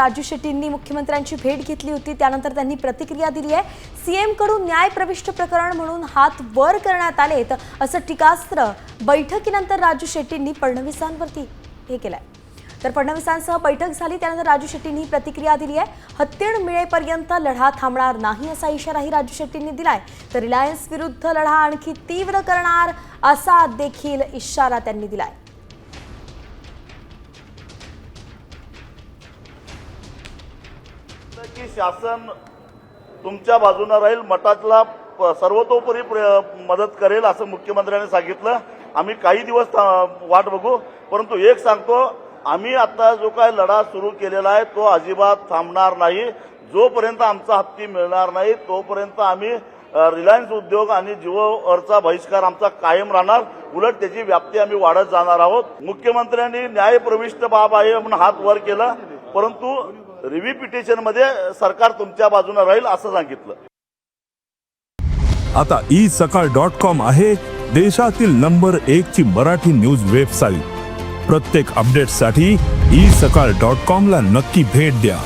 राजू शेट्टींनी मुख्यमंत्र्यांची भेट घेतली होती. त्यानंतर त्यांनी प्रतिक्रिया दिली आहे. सीएमकडून न्याय प्रविष्ट प्रकरण म्हणून हात वर करण्यात आलेत असं टीकास्त्र बैठकीनंतर राजू शेट्टींनी फडणवीसांवरती हे केलंय. तर फडणवीसांसह बैठक झाली. त्यानंतर राजू शेट्टींनी ही प्रतिक्रिया दिली आहे. हत्तीण मिळेपर्यंत लढा थांबणार नाही असा इशाराही राजू शेट्टींनी दिलाय. तर रिलायन्स विरुद्ध लढा आणखी तीव्र करणार असा देखील इशारा त्यांनी दिलाय. की शासन तुमच्या बाजूनं राहील मठातला प- सर्वतोपरी प्र- मदत करेल असं मुख्यमंत्र्यांनी सांगितलं. आम्ही काही दिवस था- वाट बघू. परंतु एक सांगतो आम्ही आता जो काय लढा सुरू केलेला आहे तो अजिबात थांबणार नाही. जोपर्यंत आमचा हत्ती मिळणार नाही तोपर्यंत आम्ही रिलायन्स उद्योग आणि जिओवरचा बहिष्कार आमचा कायम राहणार. उलट त्याची व्याप्ती आम्ही वाढत जाणार आहोत. मुख्यमंत्र्यांनी न्यायप्रविष्ट बाब आहे म्हणून हात वर केला. परंतु रिव्हिपिटेशनमध्ये सरकार तुमच्या बाजूने राहील असं सांगितलं. आता ई सकाळ डॉट कॉम आहे देशातील नंबर एक ची मराठी न्यूज वेबसाईट. प्रत्येक अपडेटसाठी ई सकाळ डॉट कॉम ला नक्की भेट द्या.